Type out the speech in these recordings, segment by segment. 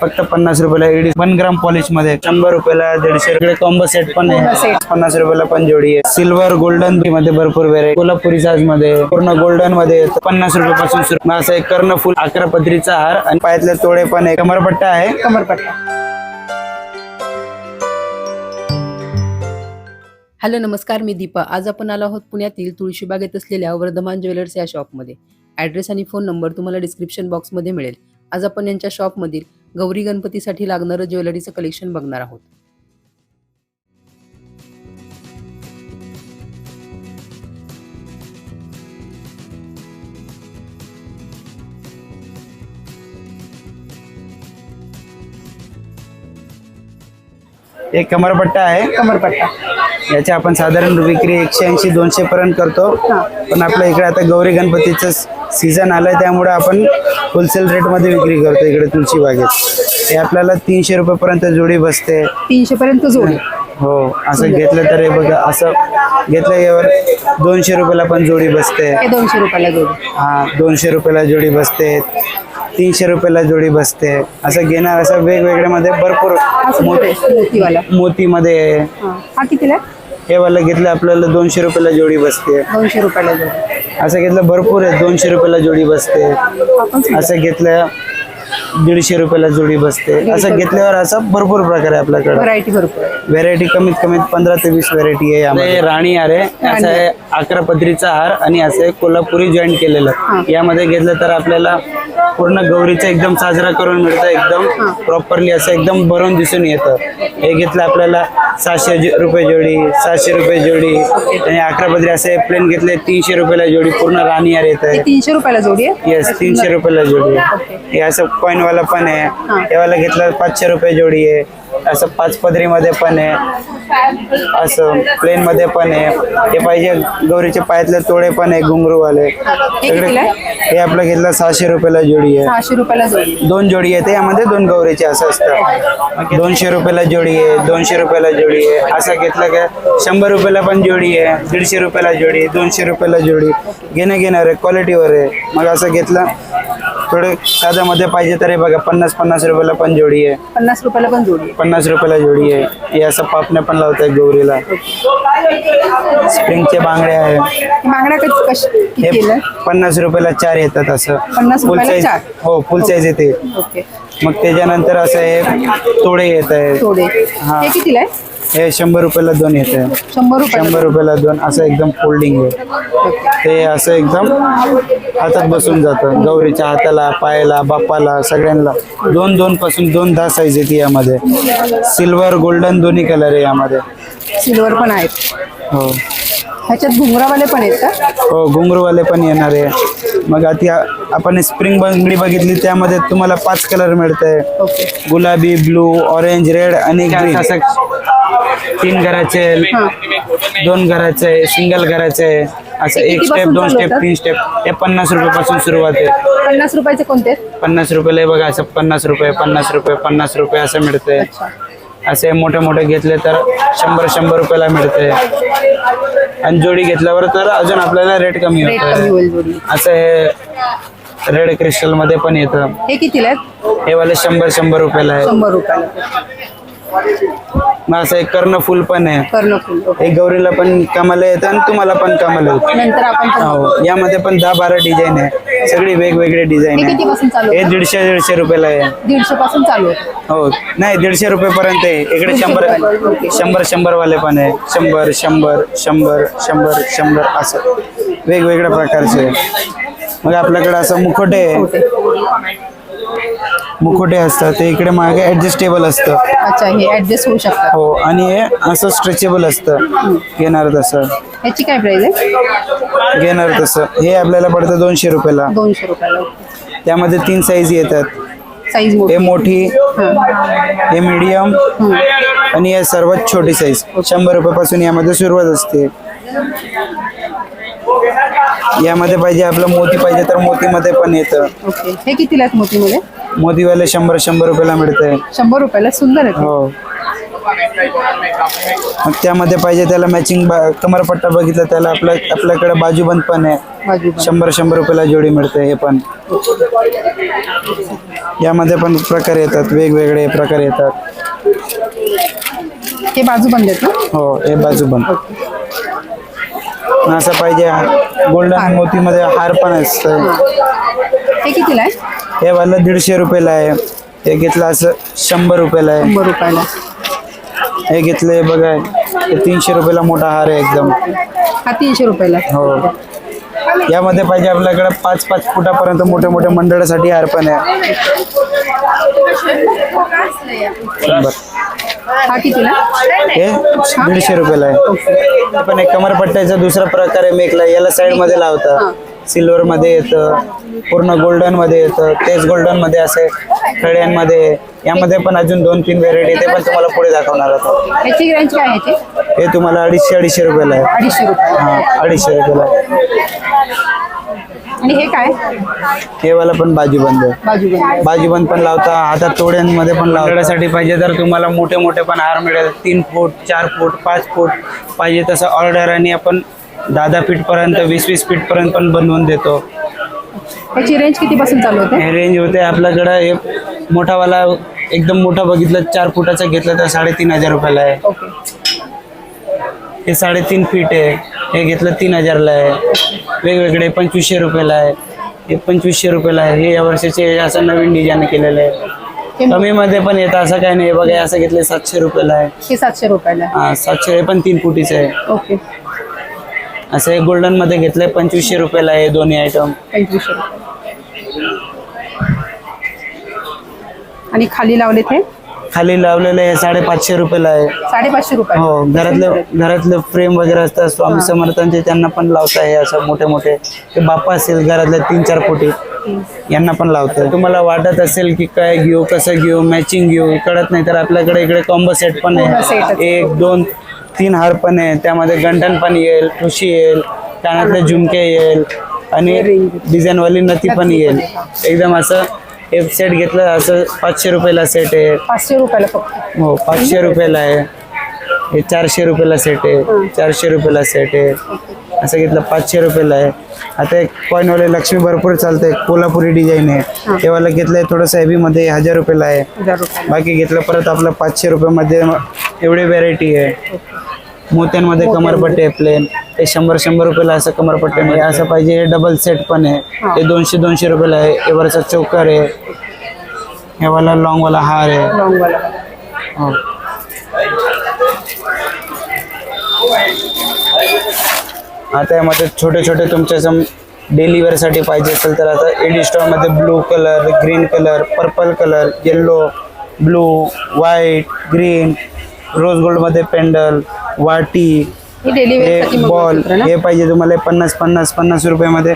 फक्त पन्नास रुपयाला एडी वन ग्राम पॉलिशमध्ये. शंभर रुपयाला दीडशे. रुपये कॉम्बो सेट पण आहे. पन्नास रुपयाला पण जोडी आहे. सिल्वर गोल्डनमध्ये भरपूर व्हेरायटी कोल्हापुरी साजमध्ये. पूर्ण गोल्डनमध्ये. पन्नास रुपयापासून सुरू. असं एक कर्णफुल अकरा पत्रीचा हार आणि पायातले तोडे पण आहे. कमरपट्टा आहे. कमरपट्टा हॅलो नमस्कार मी दीपा. आज आपण आलो आहोत पुण्यातील तुळशीबागेत असलेल्या वर्धमान ज्वेलर्स या शॉपमध्ये ॲड्रेस आणि फोन नंबर तुम्हाला डिस्क्रिप्शन बॉक्समध्ये मिळेल. आज आपण यांच्या शॉपमधील गौरी गणपतीसाठी लागणारं ज्वेलरीचं कलेक्शन बघणार आहोत. एक कमरपट्टा आहे. कमरपट्टा. याची आपण साधारण विक्री एकशे ऐंशी दोनशे पर्यंत करतो. पण आपल्या इकडे आता गौरी गणपतीचं सीझन आलंय त्यामुळे आपण होलसेल रेटमध्ये विक्री करतो इकडे तुळशी बागेत. हे आपल्याला तीनशे रुपये पर्यंत जोडी बसते. तीनशे पर्यंत जोडी. हो असं घेतलं तर हे बघा असं घेतलं यावर दोनशे रुपयाला पण जोडी बसते. दोनशे रुपयाला जोडी. हा दोनशे रुपयाला जोडी बसते. तीनशे रुपयाला जोडी बसते. असं घेणार असं वेगवेगळ्या मध्ये भरपूर असं मो- मोठे मोतीवाला. मोतीमध्ये. आहे. हा. हा कितीला? हे वाला घेतलं आपल्याला दोनशे रुपयाला जोडी बसते. दोनशे रुपयाला जोडी. असं घेतलं भरपूर आहे दोनशे रुपयाला जोडी बसते. असं घेतलं दीडशे रुपयाला जोडी बसते. असं घेतल्यावर असं भरपूर प्रकार आहे आपल्याकडे. व्हरायटी भरपूर आहे. व्हेरायटी कमीत कमीत पंधरा ते वीस व्हेरायटी आहे यामध्ये. राणी हार आहे असं आहे अकरा पत्रीचा हार आणि असं आहे कोल्हापुरी जॉईंट केलेलं. यामध्ये घेतलं तर आपल्याला पूर्ण गौरीचं एकदम साजरा करून मिळतं एकदम प्रॉपरली असं एकदम भरून दिसून येतं. हे घेतलं आपल्याला सहाशे जो- रुपये जोडी सहाशे रुपये जोडी. आणि अकरा पत्री असे प्लेन घेतले तीनशे रुपयाला जोडी पूर्ण राणी हार येत आहे. तीनशे रुपयाला जोडी आहे? येस तीनशे रुपयाला जोडी आहे. हे असं कॉईन वाला पण आहे. हे. वाला घेतलं पाचशे रुपये जोडी आहे. असं पाच पदरी मध्ये पण आहे. असं प्लेन मध्ये पण आहे. हे पाहिजे गौरीचे पायातले तोडे पण आहे घुंगरूवाले. आहे? हे आपलं घेतलं सहाशे रुपयाला जोडी आहे. सहाशे रुपयाला जोडी. दोन जोडी आहे यामध्ये दोन गौरीचे असं असतं. दोनशे रुपयाला जोडी आहे दोनशे रुपयाला जोडी आहे. असं घेतलं का शंभर रुपयाला पण जोडी आहे दीडशे रुपयाला जोडी दोनशे रुपयाला जोडी. घेणं घेणार आहे क्वालिटीवर आहे. मग असं घेतलं थोडे साध्यामध्ये पाहिजे तर हे बघा पन्नास पन्नास रुपयाला पण जोडी आहे. पन्नास रुपयाला पण जोडी आहे. पन्नास रुपयाला जोडी आहे. हे असं पापण्या पण लावतात गौरीला. स्प्रिंगचे बांगडे आहे. कशी कशी हे पन्नास रुपयाला चार येतात असं. पन्नास फुल रुपयाला साईज चार? हो फुल साईज येते. ओके. मग त्याच्यानंतर असं हे तोडे येत आहे हा. हे कितीला आहे? हे शंभर रुपयाला दोन येत आहे शंभर रुपयाला शंभर रुपयाला दोन असं एकदम फोल्डिंग आहे. ते असं एकदम हातात बसून जातं. गौरीच्या हाताला पायाला बाप्पाला सगळ्यांना. दोन दोन पासून दोन दहा साईज येते यामध्ये. सिल्वर गोल्डन दोन्ही कलर आहे यामध्ये. सिल्वर पण आहेत. हो. ह्याच्यात घुंगरावाले पण आहेत का? हो घुंगरूवाले पण येणार आहे. मग आता आपण स्प्रिंग बंगडी बघितली त्यामध्ये तुम्हाला पाच कलर मिळत गुलाबी ब्लू ऑरेंज रेड आणि ग्रीन असं तीन घराचे दोन घराचे सिंगल घराचे असं एक स्टेप दोन स्टेप? तीन स्टेप हे पन्नास रुपयापासून सुरुवात आहे. पन्नास रुपयाचे कोणते? पन्नास रुपयाला हे बघा असं पन्नास रुपये पन्नास रुपये पन्नास रुपये असं मिळतंय. असे मोठे मोठे घेतले तर शंभर शंभर रुपयाला मिळते आणि जोडी घेतल्यावर तर अजून आपल्याला रेट कमी रेट कमी होत जोडी असं हे रेड क्रिस्टलमध्ये पण येतं. हे कितीला आहेत? हे वाले शंभर शंभर रुपयाला आहे शंभर रुपयाला. मग असं एक कर्णफूल पण आहे. कर्णफूल ओके. हे गौरीला पण कामाला येतं आणि तुम्हाला पण कामाला येतं. नंतर आपण पण- हो यामध्ये पण दहा बारा डिझाईन आहे. सगळी वेगवेगळे डिझाईन हे आहे. कितीपासून चालू हे होतं? दीडशे दीडशे रुपयाला आहे. दीडशे पासून चालू हो नाही दीडशे रुपये पर्यंत आहे. इकडे शंभर शंभर शंभर वाले पण आहे. शंभर शंभर शंभर शंभर शंभर असं. वेगवेगळ्या प्रकारचे. आहे. मग आपल्याकडे असं मुखोटे आहे. मुखोटे असतात ते इकडे मागे ऍडजस्टेबल असतं. अच्छा हे ऍडजस्ट होऊ शकतात. हो आणि हे असं स्ट्रेचेबल असतं. घेणार तसं. ह्याची काय प्राइस आहे? घेणार तसं. हे आपल्याला पडतं दोनशे रुपयाला. दोनशे रुपयाला. त्यामध्ये तीन साईज येतात. साईज हे मोठी हे. मीडियम आणि हे सर्वात छोटी साईज शंभर रुपयापासून यामध्ये सुरुवात असते. यामध्ये पाहिजे आपलं मोती पाहिजे तर मोतीमध्ये पण येतं. हे कितीला मोतीमध्ये? मोतीवाले शंभर शंभर रुपयाला मिळतंय. शंभर रुपयाला सुंदर आहेत हो. मग त्यामध्ये पाहिजे त्याला मॅचिंग कमरपट्टा बघितलं त्याला आपल्या आपल्याकडे बाजूबंद पण आहे. पण. शंभर शंभर रुपयाला जोडी मिळते हे पण. यामध्ये पण प्रकार येतात वेगवेगळे प्रकार येतात. हे बाजू बंद आहेत ना? हो हे बाजूबंद असं पाहिजे गोल्डन मोतीमध्ये हार पण असतं. हे कितीला आहे? हे वाला दीडशे रुपयाला आहे. हे घेतलं असं शंभर रुपयाला आहे. शंभर रुपयाला. हे घेतलंय बघा हे तीनशे रुपयाला मोठा हार आहे एकदम. हा तीनशे रुपयाला. हो. यामध्ये पाहिजे आपल्याकडे पाच पाच फुटापर्यंत मोठे मोठे मंडळासाठी हार पण आहे. शंभर. हा कितीला? हे दीडशे रुपयाला आहे. पण एक कमरपट्ट्याचा दुसरा प्रकार आहे मेकला याला साईडमध्ये लावतं सिल्वर मध्ये येतं पूर्ण गोल्डनमध्ये येतं तेच गोल्डनमध्ये असे खड्यांमध्ये यामध्ये पण अजून दोन तीन व्हेरायटी ते पण तुम्हाला पुढे दाखवणार आता याची रेंज काय आहे याची? हे तुम्हाला अडीचशे अडीचशे रुपयाला आहे. अडीचशे रुपये. हा अडीचशे रुपयाला आहे. आणि हे काय? हे वाला पण बाजूबंद आहे. बाजू बंद बाजूबंद पण लावता हातात तोड्यांमध्ये पण लावण्यासाठी पाहिजे तर तुम्हाला मोठे मोठे पण हार मिळेल. तीन फूट चार फूट पाच फूट पाहिजे तसं ऑर्डर आणि आपण दहा दहा फीट पर्यंत वीस वीस फीट पर्यंत पण बनवून देतो. याची रेंज कितीपासून चालू होते? हे रेंज होते आपल्याकडं हे मोठावाला एकदम मोठा बघितलं चार फुटाचा घेतलं तर साडेतीन हजार रुपयाला आहे. ओके. हे साडेतीन फीट आहे हे घेतलं तीन हजारला आहे. वेगवेगळे पंचवीसशे रुपयाला आहे हे पंचवीसशे रुपयाला आहे हे या वर्षाचे असं नवीन डिझाईन केलेलं आहे. कमी मध्ये पण येतं असं काही नाही बघा असं घेतलं सातशे रुपयाला आहे. हे सातशे रुपयाला. हा सातशे हे पण तीन फुटीचं आहे. ओके. असं हे गोल्डनमध्ये घेतलंय पंचवीसशे रुपयाला आहे दोन्ही आयटम पंचवीसशे आणि खाली लावले ते खाली लावलेलं आहे साडेपाचशे रुपयाला आहे. साडेपाचशे रुपये हो घरातले घरातले फ्रेम वगैरे असतात स्वामी समर्थांचे त्यांना पण लावता आहे असं मोठे मोठे. ते बाप्पा असेल घरातले तीन चार फुटी यांना पण लावतं तुम्हाला वाटत असेल की काय घेऊ कसं घेऊ मॅचिंग घेऊ कळत नाही तर आपल्याकडे इकडे कॉम्बो सेट पण. आहे. एक दोन तीन हार पण आहे. त्यामध्ये गंठन पण येईल ठुशी येईल कानातले झुमके येईल आणि डिझाईन वाली नथी पण येईल. एकदम असं एक सेट घेतलं असं पाचशे रुपयाला सेट आहे. पाचशे रुपयाला फक्त. हो पाचशे रुपयाला आहे. हे चारशे रुपयाला सेट आहे. चारशे रुपयाला सेट आहे. असं घेतलं पाचशे रुपयाला आहे. आता एक कॉईनवाले लक्ष्मी भरपूर चालते कोल्हापुरी डिझाईन आहे. तेव्हाला घेतलंय थोडंसं heavy मध्ये हजार रुपयाला आहे. बाकी घेतलं परत आपलं पाचशे रुपयामध्ये एवढी व्हेरायटी आहे. मोत्यांमध्ये कमरपट्टे प्लेन हे शंभर शंभर रुपयाला असं कमरपट्टे आहे असं पाहिजे हे डबल सेट पण आहे. हे. दोनशे दोनशे रुपयाला आहे. हे वरचा चौकार आहे. हे वाला लॉंग वाला हार आहे. हो. आता यामध्ये छोटे छोटे तुमच्या सम डेली वेअरसाठी पाहिजे असेल तर आता एडी स्टॉलमध्ये blue colour green colour purple colour yellow blue white green rose गोल्डमध्ये pendant वाटी हे बॉल हे पाहिजे तुम्हाला पन्नास पन्नास पन्नास रुपयामध्ये.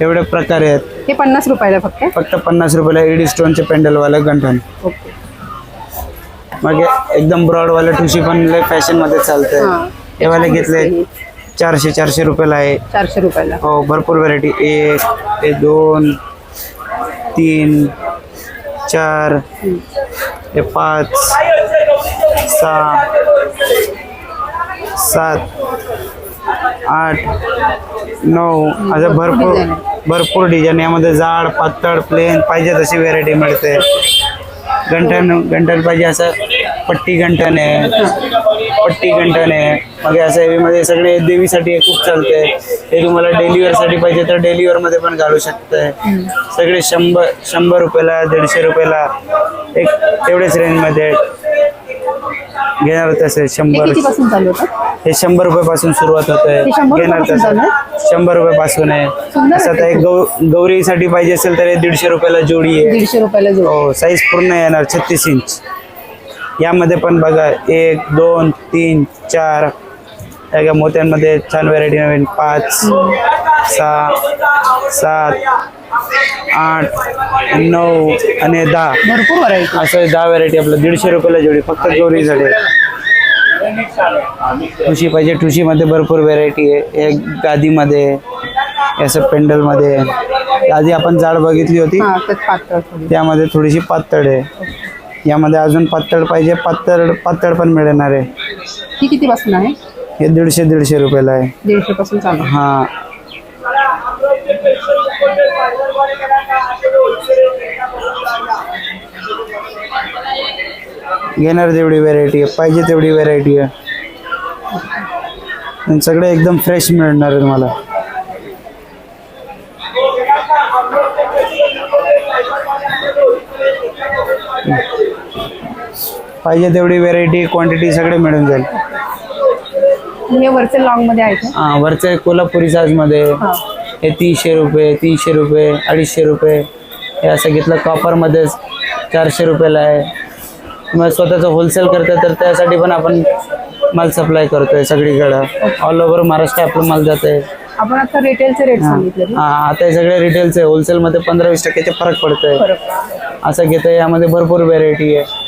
एवढे प्रकार आहेत. हे पन्नास रुपयाला फक्त? फक्त पन्नास रुपयाला एडी स्टोनचे पेंडलवालं गंठन. ओके. मग हे एकदम ब्रॉडवाले ठुशी पण लय फॅशनमध्ये चालतंय. हां. हे वाले घेतले चारशे चारशे रुपयाला आहे. चारशे रुपयाला. हो भरपूर व्हरायटी एक हे दोन तीन चार हे पाच सहा सात आठ नऊ. असं भरपूर भरपूर डिझाईन यामध्ये जाड पातळ प्लेन पाहिजे तशी व्हेरायटी मिळते. घंटन गंठन पाहिजे असं पट्टी घंटन आहे. पट्टी गंठन आहे. मग असं हेवीमध्ये सगळे देवीसाठी खूप चालते हे तुम्हाला डेली वेअरसाठी पाहिजे तर डेली वेअरमध्ये पण घालू शकताय. सगळे शंभर शंभर रुपयाला दीडशे रुपयाला एक तेवढेच रेंजमध्ये घेणार तसे शंभर. कितीपासून चालू होतं? हे शंभर रुपयापासून सुरुवात होत आहे शंभर घेणार तसं. शंभर रुपयापासून आहे. असं आता एक गौ गौरीसाठी पाहिजे असेल तर हे दीडशे रुपयाला जोडी आहे. दीडशे रुपयाला जोड. हो साईज पूर्ण येणार छत्तीस इंच यामध्ये पण बघा एक दोन तीन चार या मोत्यांमध्ये छान व्हरायटी नवीन पाच सहा सात आठ नऊ आणि दहा. भरपूर व्हरायटी असं दहा व्हरायटी आपलं. दीडशे रुपयाला जोडी फक्त गौरीसाठी ठुशी पाहिजे. ठुशीमध्ये भरपूर व्हेरायटी आहे. एक गादीमध्ये असं पेंडलमध्ये. आधी आपण जाड बघितली होती. हा त्यात पातळ थोडी. त्यामध्ये थोडीशी पातळ आहे. यामध्ये अजून पातळ पाहिजे. पातळ पातळ पण मिळणार आहे. ही किती पासून आहे? हे दीडशे दीडशे रुपयाला आहे. दीडशे पासून चालू. हा. घेणार तेवढी व्हेरायटी आहे पाहिजे तेवढी व्हेरायटी आहे. आणि सगळे एकदम फ्रेश मिळणार आहे तुम्हाला पाहिजे तेवढी व्हेरायटी क्वांटिटी सगळे मिळून जाईल. हे वरचे लॉंगमध्ये आहे का? हा वरचे कोल्हापुरी साईजमध्ये हा. हे तीनशे रुपये तीनशे रुपये अडीचशे रुपये. हे असं घेतलं कॉपरमध्येच चारशे रुपयाला आहे. मग स्वतःचं होलसेल करतं तर त्यासाठी पण आपण माल सप्लाय करतोय सगळीकडं. ऑल ओव्हर महाराष्ट्र आपलं माल जात आहे आपण आता रिटेलचे रेट सांगितले ना? हा आता हे सगळे रिटेलचे होलसेलमध्ये पंधरा वीस टक्क्याचे फरक पडतोय. फरक असं घेतं यामध्ये भरपूर व्हेरायटी आहे.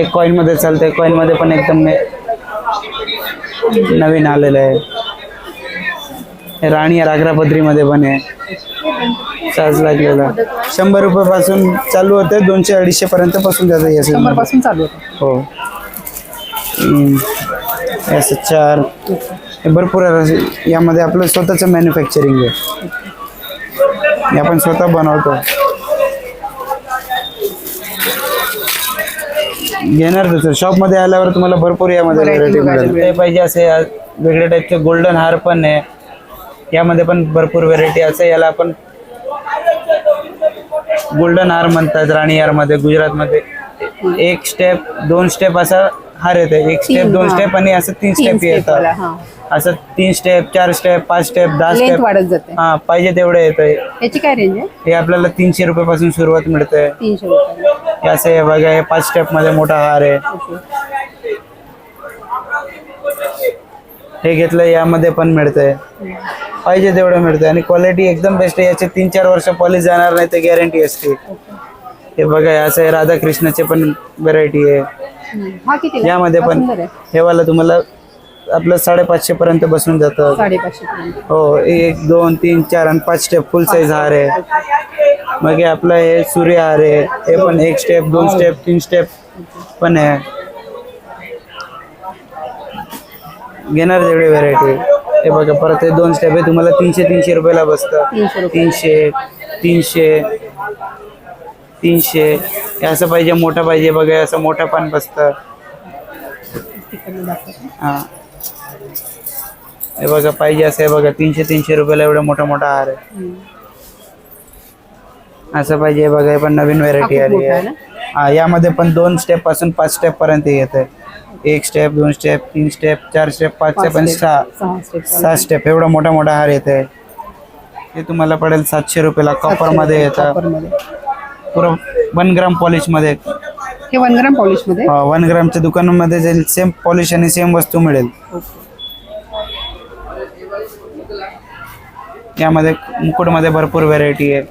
एक कॉईनमध्ये चालतंय. कॉईनमध्ये पण एकदम नवीन आलेलं आहे. राणी रागरापत्रीमध्ये पण आहे. चार्ज लागलेला शंभर रुपयापासून चालू होते दोनशे अडीचशे पर्यंत पासून जातं या शंभर. पासून चालू होतं. हो. असं चार. हे भरपूर यामध्ये आपलं स्वतःचं मॅन्युफॅक्चरिंग आहे. हे आपण स्वतः बनवतो. घेणार सर शॉपमध्ये आल्यावर तुम्हाला भरपूर यामध्ये Variety व्हरायटी बघायला मिळेल. ते पाहिजे असे आ- वेगळ्या टाईपचे गोल्डन हार पण आहे. यामध्ये पण भरपूर व्हेरायटी असे याला आपण गोल्डन हार म्हणतात राणी हारमध्ये गुजरातमध्ये एक स्टेप दोन स्टेप असा हार येते. एक स्टेप तीन, दोन हा. स्टेप आणि असं तीन तीन स्टेप step वाला, येतात हा. असं तीन स्टेप चार स्टेप पाच स्टेप दहा लेंथ स्टेप वाढत जाते. हा पाहिजे तेवढं येतंय. याची काय रेंज आहे? हे आपल्याला तीनशे रुपयापासून सुरुवात मिळते. तीनशे रुपये हे असं आहे बघा हे पाच स्टेपमध्ये मोठा हार आहे. हे घेतलं यामध्ये पण मिळतंय. पाहिजे तेवढं मिळतंय. आणि क्वालिटी एकदम बेस्ट आहे. याचे तीन चार वर्ष पॉलिश जाणार नाही ते गॅरंटी असते. हे बघा असं आहे. राधाकृष्णाचे पण व्हरायटी आहे. यामध्ये पण हे वाला तुम्हाला आपलं साडेपाचशे पर्यंत बसून जातं. हो एक दोन तीन चार आणि पाच स्टेप फुल साईज हार आहे. मग हे आपलं हे सूर्य हार आहे हे पण एक स्टेप दोन स्टेप तीन स्टेप पण आहे. घेणार तेवढी व्हरायटी हे बघा परत हे दोन स्टेप आहे तुम्हाला तीनशे तीनशे रुपयाला बसतं. तीनशे तीनशे तीनशे हे असं पाहिजे मोठं पाहिजे बघा हे असं मोठं पण बसतं. हा. हे बघा पाहिजे असं आहे बघा तीनशे तीनशे रुपयाला एवढा मोठा मोठा हार आहे. असं पाहिजे बघा पण नवीन व्हेरायटी आली आहे? हा यामध्ये पण दोन स्टेपपासून पाच स्टेप पर्यंत येत आहे एक स्टेप दोन स्टेप तीन स्टेप चार स्टेप पाच स्टेप आणि सहा. सहा स्टेप एवढा मोठा मोठा हार येत आहे हे तुम्हाला पडेल सातशे रुपयाला कॉपरमध्ये येतं. पुरं वन ग्राम पॉलिशमध्ये. हे वन ग्राम पॉलिशमध्ये? वन ग्रामच्या दुकानामध्ये जाईल सेम पॉलिश आणि सेम वस्तू मिळेल. यामध्ये मुकुटमध्ये भरपूर व्हेरायटी आहे.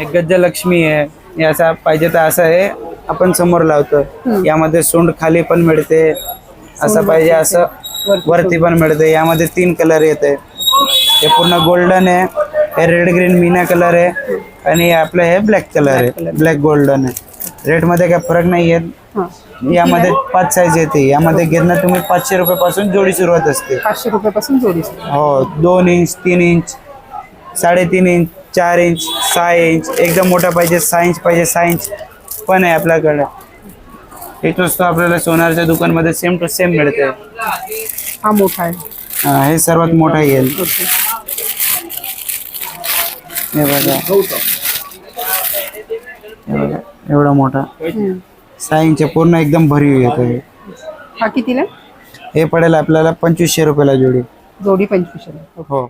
एक गजलक्ष्मी आहे. हे असा पाहिजे तर असं आहे आपण समोर लावतो. यामध्ये सोंड खाली पण मिळते. असं पाहिजे असं वरती पण मिळते. यामध्ये तीन कलर येते. हे पूर्ण गोल्डन आहे. हे रेड ग्रीन मीना कलर आहे. आणि आपलं हे ब्लॅक कलर आहे. ब्लॅक गोल्डन आहे. रेटमध्ये काय फरक नाही आहे हा. यामध्ये पाच साईज येते. यामध्ये घेणं तुम्ही पाचशे रुपयापासून जोडी सुरुवात असते. पाचशे रुपयापासून जोडी हो दोन इंच तीन इंच साडेतीन इंच चार इंच सहा इंच एकदम मोठा पाहिजे सहा इंच पाहिजे सहा इंच. पण आहे आपल्याकडे. एक वस्तू आपल्याला सोनारच्या दुकानमध्ये सेम टू सेम मिळते हा मोठा आहे. हा, हे सर्वात मोठा येईल. ओके. हे बघा. हे बघा एवढा मोठा. हम्म. सहा इंच पूर्ण एकदम भरीव येतो हे. हा कितीला? हे पडेल आपल्याला पंचवीसशे रुपयाला जोडी. जोडी पंचवीसशे. हो.